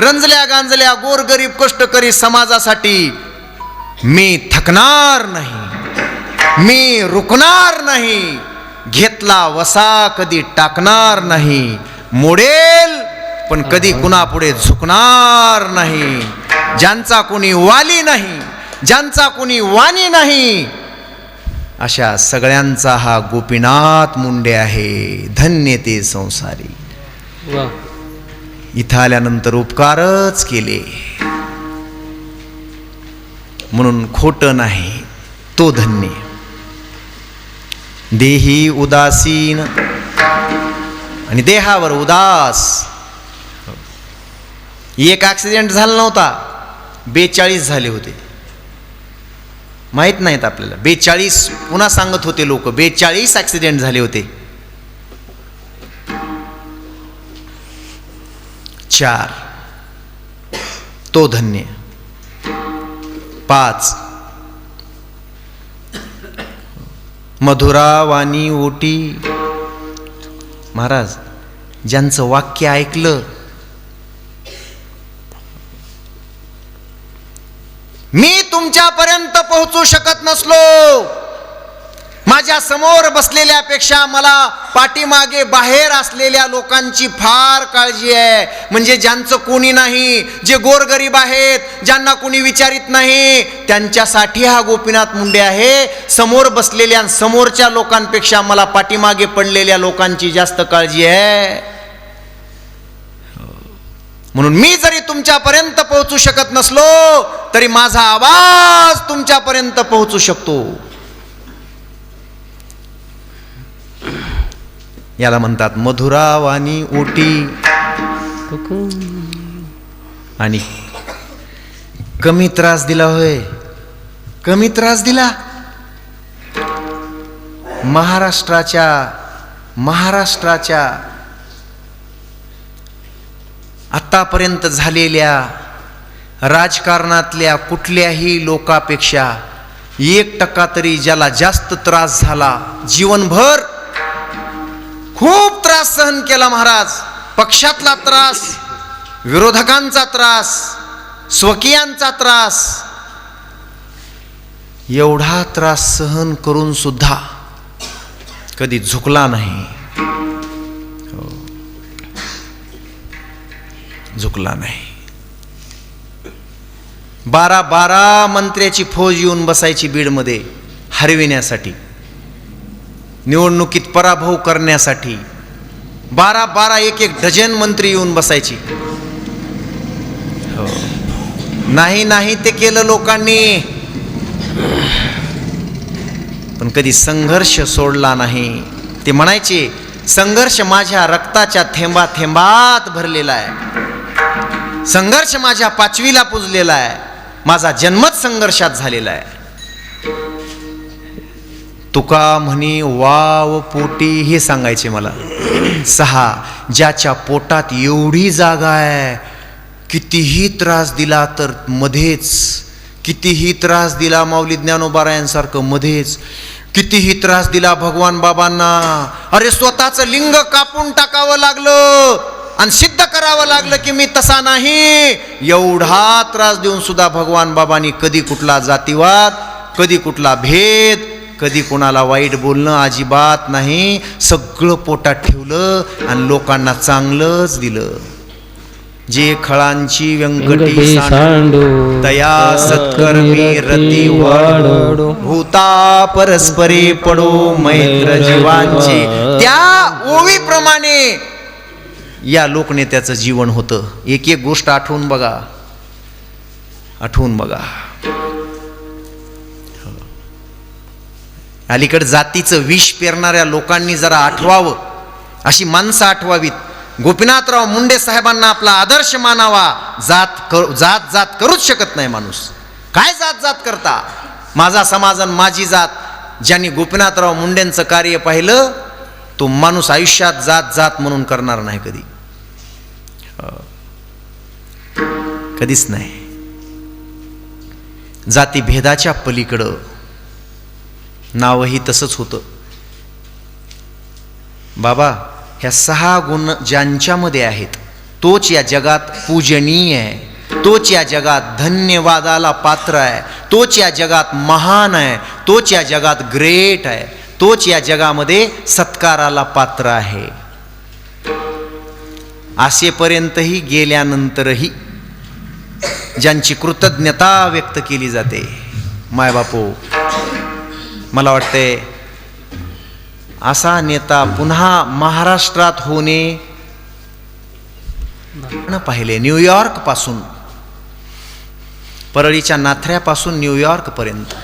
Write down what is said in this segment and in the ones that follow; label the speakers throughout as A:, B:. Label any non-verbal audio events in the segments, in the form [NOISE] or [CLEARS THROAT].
A: रंजल्या गांजल्या गोरगरीब कष्टकरी समाजासाठी मी थकणार नाही. मी रुकणार नाही. घेतला वसा कधी टाकणार नाही. मोडेल पण कधी कुणापुढे झुकणार नाही. ज्यांचा कोणी वाली नाही ज्यांचा कोणी वाणी नाही अशा सगळ्यांचा हा गोपीनाथ मुंडे आहे. धन्य ते संसारी. इथं आल्यानंतर उपकारच केले. म्हणून खोटं नाही तो धन्य. देही उदासीन आणि देहावर उदास. एक ॲक्सिडेंट झाला नव्हता बेचाळीस झाले होते. माहीत नाहीत आपल्याला बेचाळीस पुन्हा सांगत होते लोक बेचाळीस ॲक्सिडेंट झाले होते. चार. तो धन्य. पाच. मधुरा वाणी ओटी. महाराज ज्यांचं वाक्य ऐकलं मी तुमच्यापर्यंत पोहोचू शकत नसलो. माझ्यासमोर बसलेल्यापेक्षा मला पाठीमागे बाहेर असलेल्या लोकांची फार काळजी आहे. म्हणजे ज्यांचं कोणी नाही जे गोरगरीब आहेत ज्यांना कोणी विचारित नाही त्यांच्यासाठी हा गोपीनाथ मुंडे आहे. समोर बसलेल्या समोरच्या लोकांपेक्षा मला पाठीमागे पडलेल्या लोकांची जास्त काळजी आहे. म्हणून मी जरी तुमच्यापर्यंत पोहोचू शकत नसलो तरी माझा आवाज तुमच्यापर्यंत पोहोचू शकतो. याला म्हणतात मधुरा वाणी ओटी. आणि कमी त्रास दिला होय. कमी त्रास दिला? महाराष्ट्राच्या महाराष्ट्राच्या आतापर्यंत झालेल्या राजकारणातल्या कुठल्याही लोकापेक्षा एक टक्का तरी ज्याला जास्त त्रास झाला जीवनभर खूप त्रास सहन केला महाराज. पक्षातला त्रास विरोधकांचा त्रास स्वकीयांचा त्रास. एवढा त्रास सहन करून सुद्धा कधी झुकला नाही. हो. झुकला नाही. बारा बारा मंत्र्याची फौज येऊन बसायची बीडमध्ये हरविण्यासाठी. निवडणुकीत पराभव करण्यासाठी बारा बारा एक एक डझन मंत्री येऊन बसायची. हो. नाही नाही ते केलं लोकांनी. पण कधी संघर्ष सोडला नाही. ते म्हणायचे संघर्ष माझ्या रक्ताच्या थेंबा थेंबात भरलेला आहे. संघर्ष माझ्या पाचवीला पुजलेला आहे. माझा जन्मच संघर्षात झालेला आहे. तुका म्हणी वाव पोटी हे सांगायचे मला. सहा ज्याच्या पोटात एवढी जागा आहे कितीही त्रास दिला तर मध्येच कितीही त्रास दिला माऊली ज्ञानोबारायांसारखं मध्येच कितीही त्रास दिला भगवान बाबांना अरे स्वतःचं लिंग कापून टाकावं लागलं आणि सिद्ध करावं लागलं की मी तसा नाही. एवढा त्रास देऊन सुद्धा भगवान बाबांनी कधी कुठला जातीवाद कधी कुठला भेद कधी कोणाला वाईट बोलणं अजिबात नाही. सगळं पोटात ठेवलं आणि लोकांना चांगलंच दिलं. जे खळांची व्यंकटी सांडू दया सत्कर्मी रती वाढो. भूता परस्परे पडो मैत्र जीवांचे. त्या ओवीप्रमाणे या लोकनेत्याचं जीवन होतं. एक एक गोष्ट आठवून बघा. आठवून बघा. अलीकडं जातीचं विष पेरणाऱ्या लोकांनी जरा आठवावं. अशी माणसं आठवावीत. गोपीनाथराव मुंडे साहेबांना आपला आदर्श मानावा. जात कर जात जात करूच शकत नाही माणूस. काय जात जात करता? माझा समाज आणि माझी जात. ज्यांनी गोपीनाथराव मुंडेंचं कार्य पाहिलं तो माणूस आयुष्यात जात जात म्हणून करणार नाही कधी. कधीच नाही. जातीभेदाच्या पलीकडं नावही तसंच होतं. बाबा ह्या सहा गुण ज्यांच्यामध्ये आहेत तोच या जगात पूजनीय आहे तोच या जगात धन्यवादाला पात्र आहे तोच या जगात महान आहे तोच या जगात ग्रेट आहे तोच या जगामध्ये सत्काराला पात्र आहे. असेपर्यंतही गेल्यानंतरही ज्यांची कृतज्ञता व्यक्त केली जाते मायबापू मला वाटते असा नेता पुन्हा महाराष्ट्रात होणे पाहिले न्यूयॉर्कपासून परळीच्या नाथऱ्यापासून न्यूयॉर्क पर्यंत.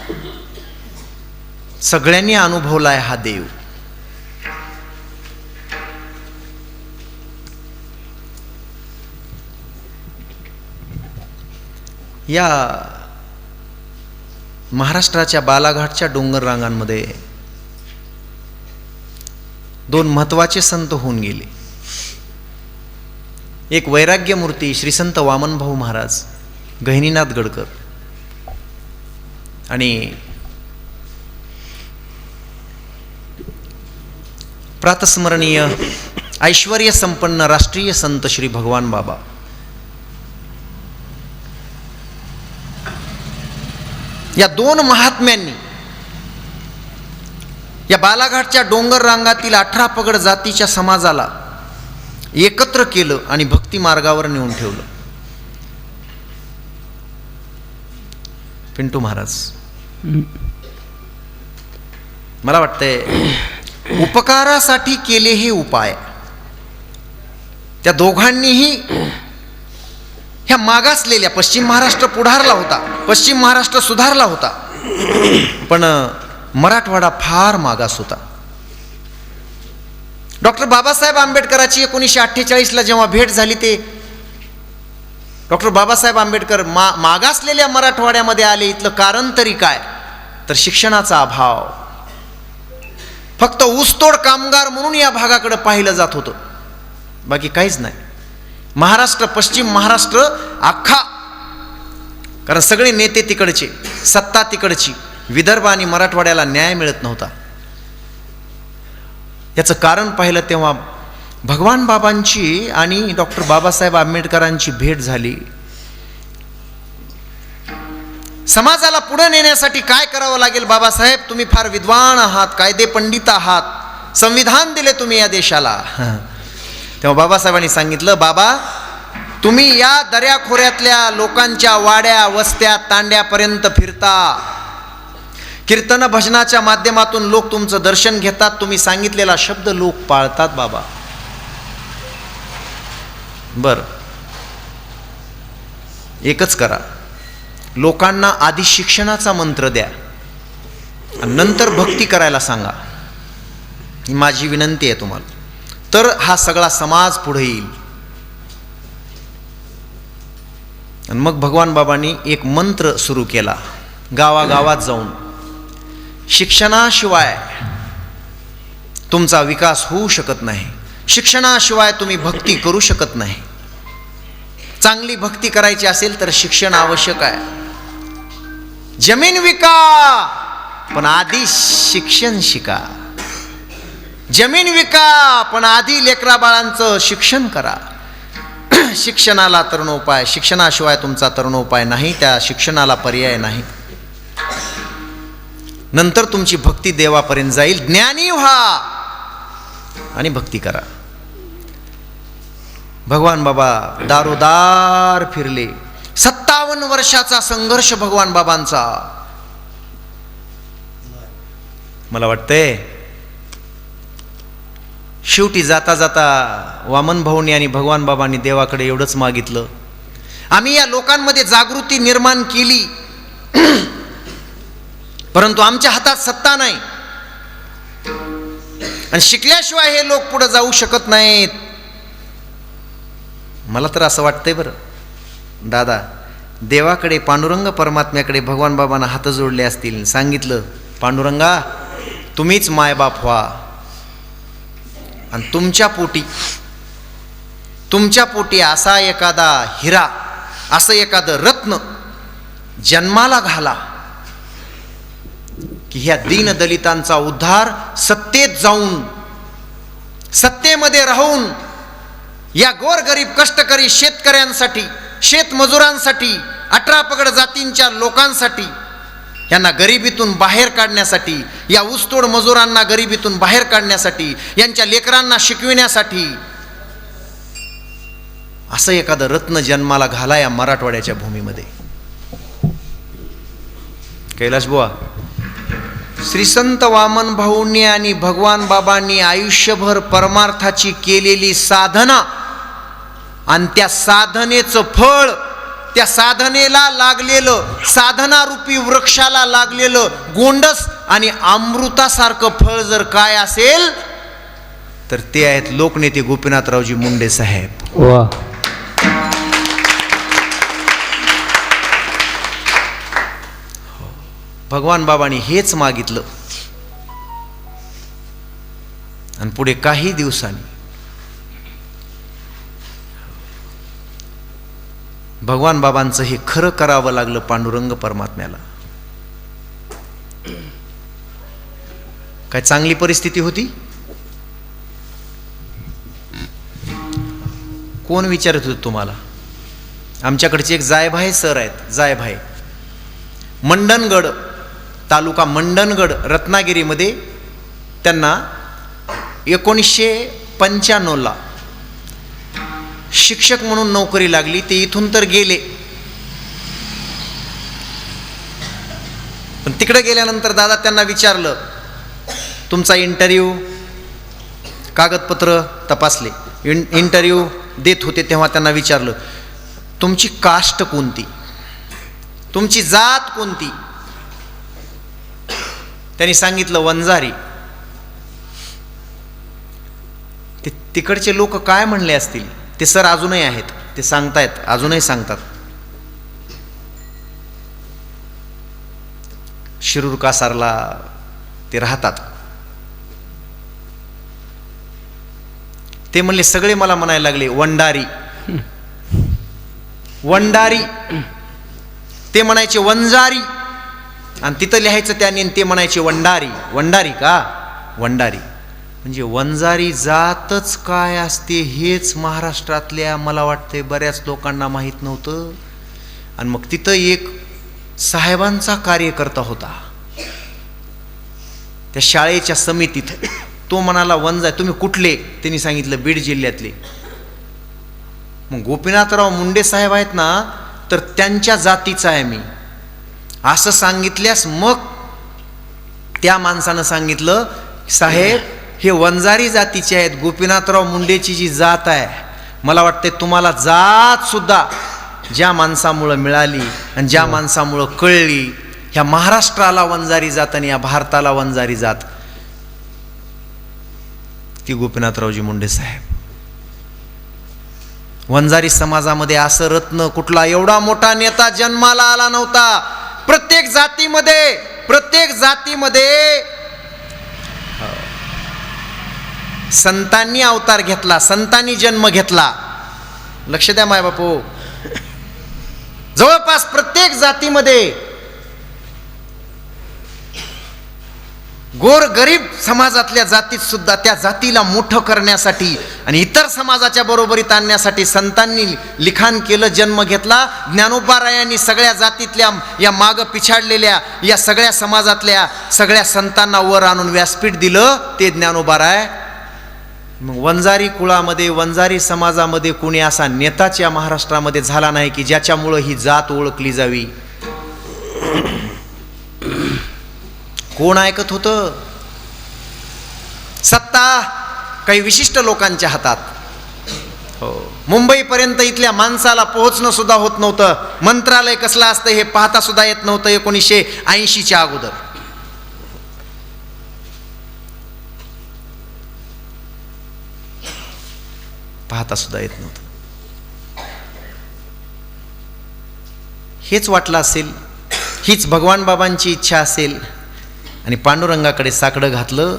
A: सगळ्यांनी अनुभवलाय हा देव. या महाराष्ट्राच्या बालाघाटच्या डोंगर रांगांमध्ये दोन महत्त्वाचे संत होऊन गेले. एक वैराग्य मूर्ती श्री संत वामनभाऊ महाराज गहिनीनाथ गडकर आणि प्रातस्मरणीय ऐश्वर्य संपन्न राष्ट्रीय संत श्री भगवान बाबा. या दोन महात्म्यांनी या बालाघाटच्या डोंगर रांगातील अठरा पगड जातीच्या समाजाला एकत्र केलं आणि भक्ती मार्गावर नेऊन ठेवलं. पिंटू महाराज. मला वाटतंय उपकारासाठी केले हे उपाय. त्या दोघांनीही ह्या मागासलेल्या पश्चिम महाराष्ट्र पुढारला होता पश्चिम महाराष्ट्र सुधारला होता. पण मराठवाडा फार मागास होता. डॉक्टर बाबासाहेब आंबेडकराची एकोणीसशे अठ्ठेचाळीसला जेव्हा भेट झाली ते डॉक्टर बाबासाहेब आंबेडकर मा मागासलेल्या मराठवाड्यामध्ये आले इथलं कारण तरी काय? तर शिक्षणाचा अभाव. फक्त ऊसतोड कामगार म्हणून या भागाकडे पाहिलं जात होतं. बाकी काहीच नाही. महाराष्ट्र पश्चिम महाराष्ट्र अख्खा. कारण सगळे नेते तिकडचे सत्ता तिकडची विदर्भ आणि मराठवाड्याला न्याय मिळत नव्हता. याचं कारण पाहिलं तेव्हा भगवान बाबांची आणि डॉक्टर बाबासाहेब आंबेडकरांची भेट झाली. समाजाला पुढे नेण्यासाठी काय करावं लागेल बाबासाहेब? तुम्ही फार विद्वान आहात कायदे पंडित आहात. संविधान दिले तुम्ही या देशाला. तेव्हा बाबासाहेबांनी सांगितलं बाबा तुम्ही या दर्याखोऱ्यातल्या लोकांच्या वाड्या वस्त्या तांड्यापर्यंत फिरता. कीर्तन भजनाच्या माध्यमातून लोक तुमचं दर्शन घेतात. तुम्ही सांगितलेला शब्द लोक पाळतात बाबा. बर. एकच करा. लोकांना आधी शिक्षणाचा मंत्र द्या. नंतर भक्ती करायला सांगा. ही माझी विनंती आहे तुम्हाला. तर हा सगळा समाज पुढे येईल. आणि मग भगवान बाबांनी एक मंत्र सुरू केला गावागावात जाऊन. शिक्षणाशिवाय तुमचा विकास होऊ शकत नाही. शिक्षणाशिवाय तुम्ही भक्ती करू शकत नाही. चांगली भक्ती करायची असेल तर शिक्षण आवश्यक आहे. जमीन विका पण आधी शिक्षण शिका. जमीन विका पण आधी लेकरा बाळांचं शिक्षण करा. [CLEARS THROAT] शिक्षणाला तरुणोपाय शिक्षणाशिवाय तुमचा तरुणोपाय नाही त्या शिक्षणाला पर्याय नाही. नंतर तुमची भक्ती देवापर्यंत जाईल ज्ञानी व्हा आणि भक्ती करा. भगवान बाबा दारोदार फिरले. सत्तावन्न वर्षाचा संघर्ष भगवान बाबांचा. मला वाटतंय शेवटी जाता जाता वामन भाऊनी आणि भगवान बाबांनी देवाकडे एवढंच मागितलं. आम्ही या लोकांमध्ये जागृती निर्माण केली. [CLEARS THROAT] परंतु आमच्या हातात सत्ता नाही. आणि शिकल्याशिवाय हे लोक पुढे जाऊ शकत नाहीत. मला तर असं वाटतंय बरं. दादा देवाकडे पांडुरंग परमात्म्याकडे भगवान बाबांना हात जोडले असतील सांगितलं पांडुरंगा तुम्हीच मायबाप व्हा. आणि तुमच्या पोटी तुमच्या पोटी असा एखादा हिरा असं एखादं रत्न जन्माला घाला की ह्या दीनदलितांचा उद्धार सत्तेत जाऊन सत्तेमध्ये राहून या गोरगरीब कष्टकरी शेतकऱ्यांसाठी शेतमजुरांसाठी अठरा पगड जातींच्या लोकांसाठी यांना गरिबीतून बाहेर काढण्यासाठी या ऊसतोड मजुरांना गरिबीतून बाहेर काढण्यासाठी यांच्या लेकरांना शिकविण्यासाठी असं एखादं रत्न जन्माला घाला या मराठवाड्याच्या भूमीमध्ये. कैलास बुवा श्री संत वामन भाऊंनी आणि भगवान बाबांनी आयुष्यभर परमार्थाची केलेली साधना आणि त्या साधनेचं फळ त्या साधनेला लागलेलं साधनारूपी वृक्षाला लागलेलं गोंडस आणि अमृतासारखं फळ जर काय असेल तर ते आहेत लोकनेते गोपीनाथरावजी मुंडे साहेब. भगवान बाबांनी हेच मागितलं. आणि पुढे काही दिवसांनी भगवान बाबांचं हे खरं करावं लागलं पांडुरंग परमात्म्याला. काय चांगली परिस्थिती होती? कोण विचारत होत तुम्हाला? आमच्याकडचे एक जायभाई सर आहेत जायभाई मंडणगड तालुका मंडणगड रत्नागिरीमध्ये त्यांना एकोणीसशे पंच्याण्णवला शिक्षक म्हणून नोकरी लागली ते इथून तर गेले. पण तिकडे गेल्यानंतर दादा त्यांना विचारलं तुमचा इंटरव्ह्यू कागदपत्र तपासले. इं इंटरव्ह्यू देत होते तेव्हा त्यांना विचारलं तुमची कास्ट कोणती? तुमची जात कोणती? त्यांनी सांगितलं वंजारी. ते तिकडचे लोक काय म्हणले असतील? ते सर अजूनही आहेत ते सांगतायत अजूनही सांगतात. शिरूर कासारला ते राहतात. ते म्हणले सगळे मला म्हणायला लागले वंडारी. वंडारी. ते म्हणायचे वंजारी. आणि तिथं लिहायचं त्यांनी आणि ते म्हणायचे वंडारी. वंडारी का? वंडारी. म्हणजे वंजारी जातच काय असते हेच महाराष्ट्रातल्या मला वाटते बऱ्याच लोकांना माहीत नव्हतं. आणि मग तिथं एक साहेबांचा कार्यकर्ता होता. त्या शाळेच्या समितीत तो म्हणाला वंजा तुम्ही कुठले? त्यांनी सांगितलं बीड जिल्ह्यातले. मग गोपीनाथराव मुंडे साहेब आहेत ना तर त्यांच्या जातीचा आहे मी. असं सांगितल्यास मग त्या माणसानं सांगितलं साहेब हे वंजारी जातीचे आहेत. गोपीनाथराव मुंडेची जी जात आहे मला वाटते तुम्हाला जात सुद्धा ज्या माणसामुळं मिळाली आणि ज्या माणसामुळं कळली ह्या महाराष्ट्राला वंजारी जात आणि या भारताला वंजारी जात ती गोपीनाथरावजी मुंडे साहेब. वंजारी समाजामध्ये असं रत्न कुठला एवढा मोठा नेता जन्माला आला नव्हता. प्रत्येक जातीमध्ये प्रत्येक जातीमध्ये संतांनी अवतार घेतला संतांनी जन्म घेतला. लक्ष द्या माय बापू. जवळपास प्रत्येक जातीमध्ये गोर गरीब समाजातल्या जातीत सुद्धा त्या जातीला मोठं करण्यासाठी आणि इतर समाजाच्या बरोबरीत आणण्यासाठी संतांनी लिखाण केलं जन्म घेतला. ज्ञानोबारायांनी सगळ्या जातीतल्या या माग पिछाडलेल्या या सगळ्या समाजातल्या सगळ्या संतांना वर आणून व्यासपीठ दिलं. ते ज्ञानोबाराय मग वंजारी कुळामध्ये वंजारी समाजामध्ये कोणी असा नेताच या महाराष्ट्रामध्ये झाला नाही की ज्याच्यामुळं ही जात ओळखली जावी? कोण ऐकत होतं? सत्ता काही विशिष्ट लोकांच्या हातात. हो. मुंबईपर्यंत इथल्या माणसाला पोहोचणं सुद्धा होत नव्हतं. मंत्रालय कसलं असतं हे पाहता सुद्धा येत नव्हतं एकोणीसशे ऐंशीच्या अगोदर. पाहता सुद्धा येत नव्हतं. हेच वाटलं असेल हीच भगवान बाबांची इच्छा असेल आणि पांडुरंगाकडे साकडं घातलं.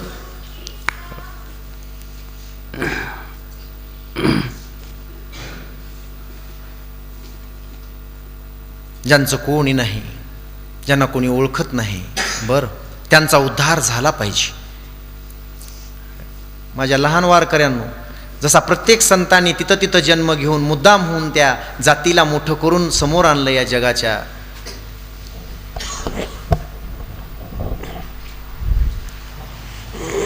A: ज्यांचं कोणी नाही ज्यांना कोणी ओळखत नाही बरं त्यांचा उद्धार झाला पाहिजे. माझ्या लहान वारकऱ्यांनो जसा प्रत्येक संतांनी तिथं तिथं जन्म घेऊन मुद्दाम होऊन त्या जातीला मोठं करून समोर आणलं या जगाच्या.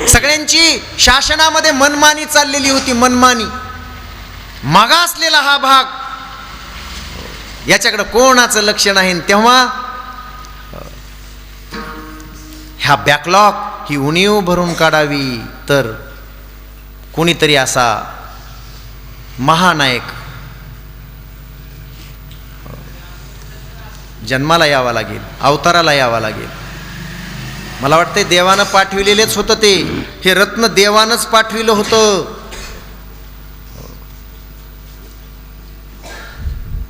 A: सगळ्यांची शासनामध्ये मनमानी चाललेली होती मनमानी. मागासलेला हा भाग याच्याकडं कोणाचं लक्ष नाही. तेव्हा ह्या बॅकलॉग ही उणीव भरून काढावी तर कोणीतरी असा महानायक जन्माला यावा लागेल अवताराला यावा लागेल. मला वाटतंय देवानं पाठविलेलेच होतं ते. हे रत्न देवानंच पाठविलं होतं.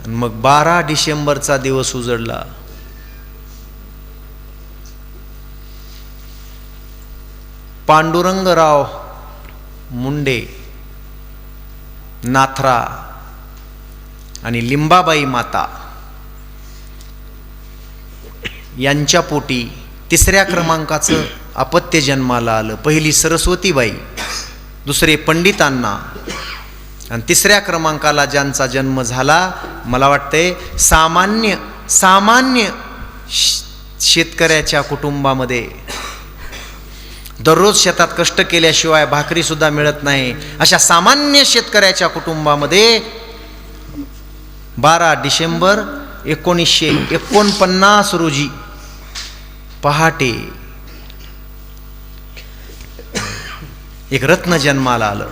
A: मग बारा डिसेंबरचा दिवस उजडला. पांडुरंगराव मुंडे नाथरा आणि लिंबाबाई माता यांच्या पोटी तिसऱ्या क्रमांकाचं अपत्य जन्माला आलं. पहिली सरस्वतीबाई दुसरे पंडितांना. आणि तिसऱ्या क्रमांकाला ज्यांचा जन्म झाला मला वाटतंय सामान्य सामान्य शेतकऱ्याच्या कुटुंबामध्ये दररोज शेतात कष्ट केल्याशिवाय भाकरीसुद्धा मिळत नाही. अशा सामान्य शेतकऱ्याच्या कुटुंबामध्ये बारा डिसेंबर एकोणीसशे एकोणपन्नास रोजी पहाटे एक रत्न जन्माला आलं.